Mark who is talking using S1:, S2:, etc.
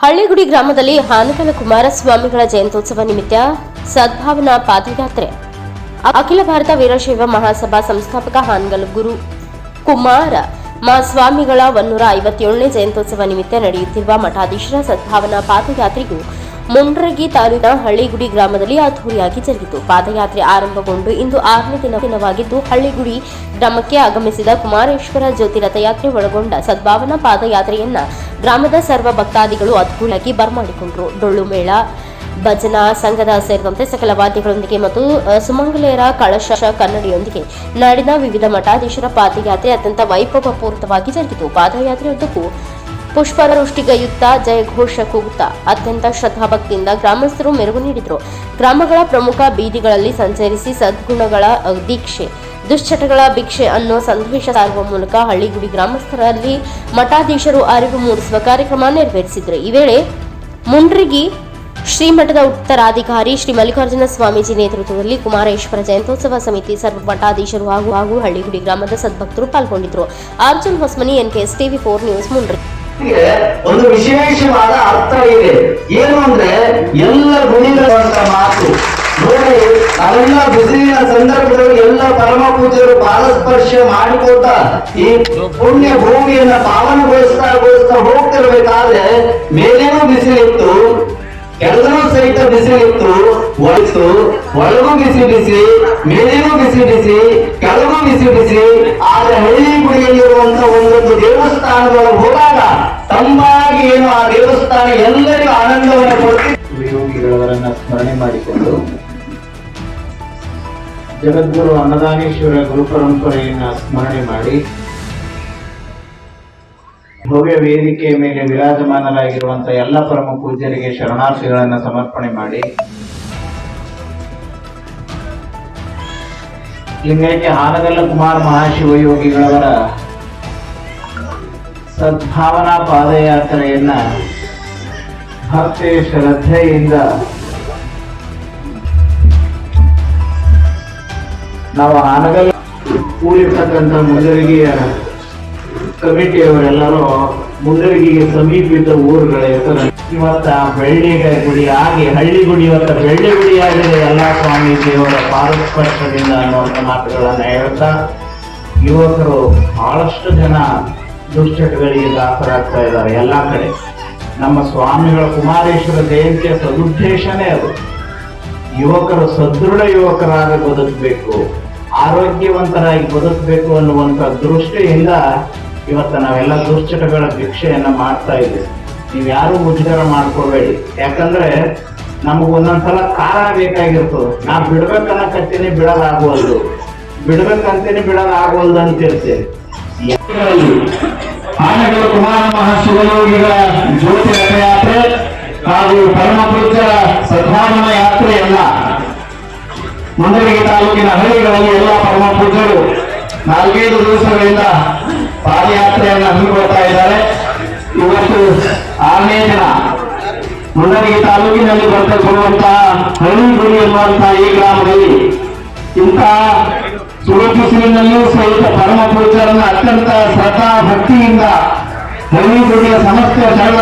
S1: ಹಳ್ಳಿಗುಡಿ ಗ್ರಾಮದಲ್ಲಿ ಹಾನಗಲ ಕುಮಾರಸ್ವಾಮಿಗಳ ಜಯಂತ್ಯೋತ್ಸವ ನಿಮಿತ್ತ ಸದ್ಭಾವನಾ ಪಾದಯಾತ್ರೆ. ಅಖಿಲ ಭಾರತ ವೀರಶೈವ ಮಹಾಸಭಾ ಸಂಸ್ಥಾಪಕ ಹಾನಗಲ್ ಗುರು ಕುಮಾರ ಮಹಾಸ್ವಾಮಿಗಳ ಒನ್ನೂರ ಐವತ್ತೇಳನೇ ಜಯಂತ್ಯೋತ್ಸವ ನಿಮಿತ್ತ ನಡೆಯುತ್ತಿರುವ ಮಠಾಧೀಶರ ಸದ್ಭಾವನಾ ಪಾದಯಾತ್ರೆಯು ಮುಂಡ್ರಗಿ ತಾಲೂಕಿನ ಹಳ್ಳಿಗುಡಿ ಗ್ರಾಮದಲ್ಲಿ ಅದ್ದೂರಿಯಾಗಿ ಜರುಗಿತು. ಪಾದಯಾತ್ರೆ ಆರಂಭಗೊಂಡು ಇಂದು ಆರನೇ ದಿನ ದಿನವಾಗಿದ್ದು, ಹಳ್ಳಿಗುಡಿ ಗ್ರಾಮಕ್ಕೆ ಆಗಮಿಸಿದ ಕುಮಾರೇಶ್ವರ ಜ್ಯೋತಿ ರಥಯಾತ್ರೆ ಒಳಗೊಂಡ ಸದ್ಭಾವನಾ ಪಾದಯಾತ್ರೆಯನ್ನ ಗ್ರಾಮದ ಸರ್ವ ಭಕ್ತಾದಿಗಳು ಅದ್ಭುತವಾಗಿ ಬರಮಾಡಿಕೊಂಡರು. ಡೊಳ್ಳು ಮೇಳ, ಭಜನಾ ಸಂಘದ ಸೇರಿದಂತೆ ಸಕಲ ವಾದ್ಯಗಳೊಂದಿಗೆ ಮತ್ತು ಸುಮಂಗಲೇರ ಕಳಶ ಕನ್ನಡಿಯೊಂದಿಗೆ ನಾಡಿನ ವಿವಿಧ ಮಠಾಧೀಶರ ಪಾದಯಾತ್ರೆ ಅತ್ಯಂತ ವೈಭವಪೂರಿತವಾಗಿ ಜರುಗಿತು. ಪಾದಯಾತ್ರೆಯುದ್ದಕ್ಕೂ ಪುಷ್ಪವೃಷ್ಟಿಗೈಯುತ್ತ ಜಯಘೋಷ ಕೂಗುತ್ತಾ ಅತ್ಯಂತ ಶ್ರದ್ಧಾಭಕ್ತಿಯಿಂದ ಗ್ರಾಮಸ್ಥರು ಮೆರುಗು ನೀಡಿದರು. ಗ್ರಾಮಗಳ ಪ್ರಮುಖ ಬೀದಿಗಳಲ್ಲಿ ಸಂಚರಿಸಿ ಸದ್ಗುಣಗಳ ದೀಕ್ಷೆ, ದುಶ್ಚಟಗಳ ಭಿಕ್ಷೆ ಅನ್ನೋ ಸಂದೇಶ ಸಾರುವ ಮೂಲಕ ಹಳ್ಳಿಗುಡಿ ಗ್ರಾಮಸ್ಥರಲ್ಲಿ ಮಠಾಧೀಶರು ಅರಿವು ಮೂಡಿಸುವ ಕಾರ್ಯಕ್ರಮ ನೆರವೇರಿಸಿದರು. ಈ ವೇಳೆ ಮುಂಡ್ರಿಗಿ ಶ್ರೀಮಠದ ಉತ್ತರಾಧಿಕಾರಿ ಶ್ರೀ ಮಲ್ಲಿಕಾರ್ಜುನ ಸ್ವಾಮೀಜಿ ನೇತೃತ್ವದಲ್ಲಿ ಕುಮಾರೇಶ್ವರ ಜಯಂತೋತ್ಸವ ಸಮಿತಿ ಸರ್ವ ಮಠಾಧೀಶರು ಹಾಗೂ ಹಾಗೂ ಹಳ್ಳಿಗುಡಿ ಗ್ರಾಮದ ಸದ್ಭಕ್ತರು ಪಾಲ್ಗೊಂಡಿದ್ದರು. Arjun Hosmani NKS TV four news ಮುಂಡ್ರಿ
S2: ಒಂದು ವಿಶೇಷವಾದ ಅರ್ಥ ಇದೆ. ಏನು ಅಂದ್ರೆ, ಎಲ್ಲ ಗುಣಿಗಳಂತ ಮಾತು. ನೋಡಿ, ನಾವೆಲ್ಲ ಬಿಸಿಲಿನ ಸಂದರ್ಭದಲ್ಲಿ ಎಲ್ಲ ಪರಮ ಪೂಜೆಯರು ಪಾದಸ್ಪರ್ಶ ಮಾಡಿಕೊಳ್ತಾ ಈ ಪುಣ್ಯ ಭೂಮಿಯನ್ನ ಪಾವನಗೊಳಿಸ್ತಾ ಗೊಳಿಸ್ತಾ ಹೋಗ್ತಿರ್ಬೇಕಾದ್ರೆ ಮೇಲೇನೂ ಬಿಸಿಲಿತ್ತು ಕೆಳದನೂ ಸಹಿತ ಬಿಸಿಲಿತ್ತು, ಒಳತು ಒಳಗೂ ಬಿಸಿ ಬಿಸಿ ಮೇಲೇನೂ ಬಿಸಿ ಬಿಸಿ ಕೆಳಗೂ ಬಿಸಿ ಬಿಸಿ ಆದ್ರೆ ಹಳ್ಳಿ ಗುಡಿಯಲ್ಲಿರುವಂತ ಒಂದೊಂದು ದೇವಸ್ಥಾನದೊಳಗೆ ಹೋದಾಗ ತಂಬಾಗಿ ಏನು ಆ ದೇವಸ್ಥಾನ ಎಲ್ಲರಿಗೂ ಆನಂದವನ್ನು ಕೊಡ್ತಿತ್ತು
S3: ಸ್ಮರಣೆ ಮಾಡಿಕೊಂಡು ಜಗದ್ಗುರು ಅನ್ನದಾನೇಶ್ವರ ಗುರು ಪರಂಪರೆಯನ್ನ ಸ್ಮರಣೆ ಮಾಡಿ ಭವ್ಯ ವೇದಿಕೆಯ ಮೇಲೆ ವಿರಾಜಮಾನರಾಗಿರುವಂತಹ ಎಲ್ಲ ಪರಮ ಪೂಜ್ಯರಿಗೆ ಶರಣಾರ್ಥಿಗಳನ್ನ ಸಮರ್ಪಣೆ ಮಾಡಿ ಲಿಂಗೈಕ್ಯ ಹಾನಗಲ್ಲ ಕುಮಾರ್ ಮಹಾಶಿವಯೋಗಿಗಳವರ ಸದ್ಭಾವನಾ ಪಾದಯಾತ್ರೆಯನ್ನ ಭಕ್ತಿ ಶ್ರದ್ಧೆಯಿಂದ ನಾವು ಹಾನಗಲ್ ಕೂಡಿರ್ತಕ್ಕಂಥ ಮುಂದರಿಗೆಯ ಕಮಿಟಿಯವರೆಲ್ಲರೂ ಮುಂದರಿಗೆಗೆ ಸಮೀಪಿತ ಊರುಗಳ ಹೆಸರು. ಇವತ್ತ ಬೆಳ್ಳಿಗೆ ಗುಡಿ ಆಗಿ ಹಳ್ಳಿ ಗುಡಿ ಇವತ್ತ ಬೆಳ್ಳಿ ಆಗಿದೆ. ಎಲ್ಲ ಸ್ವಾಮಿ ದೇವರ ಪಾರಸ್ಪರ್ಶದಿಂದ ಅನ್ನುವಂಥ ಮಾತುಗಳನ್ನ ಹೇಳ್ತಾ, ಯುವಕರು ಬಹಳಷ್ಟು ಜನ ದುಶ್ಚಟಗಳಿಗೆ ದಾಸರಾಗ್ತಾ ಇದ್ದಾರೆ ಎಲ್ಲ ಕಡೆ. ನಮ್ಮ ಸ್ವಾಮಿಗಳ ಕುಮಾರೇಶ್ವರ ಜಯಂತಿಯ ಸದುದ್ದೇಶನೇ ಅದು. ಯುವಕರು ಸದೃಢ ಯುವಕರಾಗಿ ಬದುಕಬೇಕು, ಆರೋಗ್ಯವಂತರಾಗಿ ಬದುಕಬೇಕು ಅನ್ನುವಂಥ ದೃಷ್ಟಿಯಿಂದ ಇವತ್ತು ನಾವೆಲ್ಲ ದುಶ್ಚಟಗಳ ಭಿಕ್ಷೆಯನ್ನ ಮಾಡ್ತಾ ಇದ್ದೀವಿ. ನೀವು ಯಾರು ಮುಜುಗರ ಮಾಡ್ಕೋಬೇಡಿ. ಯಾಕಂದ್ರೆ ನಮಗೆ ಒಂದೊಂದ್ಸಲ ಕಾರಣ ಬೇಕಾಗಿರ್ತದೆ. ನಾ ಬಿಡ್ಬೇಕನ್ನಕತ್ತೀನಿ ಬಿಡಲಾಗುವಲ್ದು. ಬಿಡ್ಬೇಕಂತೇನೆ ಬಿಡಲಾಗುವಲ್ದು ಅಂತ ಇರ್ತೇವೆ
S4: ಆನೆಗಳ ಕುಮಾರ ಮಹಾಶಿವಯೋಗಿಗಳ ಜ್ಯೋತಿ ರಥಯಾತ್ರೆ ಹಾಗೂ ಪರಮಪುರುಷರ ಸದ್ಭಾವನ ಯಾತ್ರೆ ಯಾತ್ರೆಯನ್ನ ಮುಂಡರಗಿ ತಾಲೂಕಿನ ಹಳ್ಳಿಗಳಲ್ಲಿ ಎಲ್ಲ ಪರಮಪೂಜರು ನಾಲ್ಕೈದು ದಿವಸಗಳಿಂದ ಪಾದಯಾತ್ರೆಯನ್ನು ಹಮ್ಮಿಕೊಳ್ತಾ ಇದ್ದಾರೆ. ಇವತ್ತು ಆರನೇ ದಿನ. ಮುಂಡರಗಿ ತಾಲೂಕಿನಲ್ಲಿ ಬರ್ತಕ್ಕಂತಹ ಹಳ್ಳಿಗುಡಿ ಎನ್ನುವಂತಹ ಈ ಗ್ರಾಮದಲ್ಲಿ ಇಂತಹ ಸುಡು ಬಿಸಿಲಿನಲ್ಲಿಯೂ ಸಹಿತ ಪರಮ ಪೂಜರನ್ನು ಅತ್ಯಂತ ಶ್ರದ್ಧಾ ಭಕ್ತಿಯಿಂದ ಹಳ್ಳಿಗುಡಿಯ ಸಮಸ್ತ ಶರಣ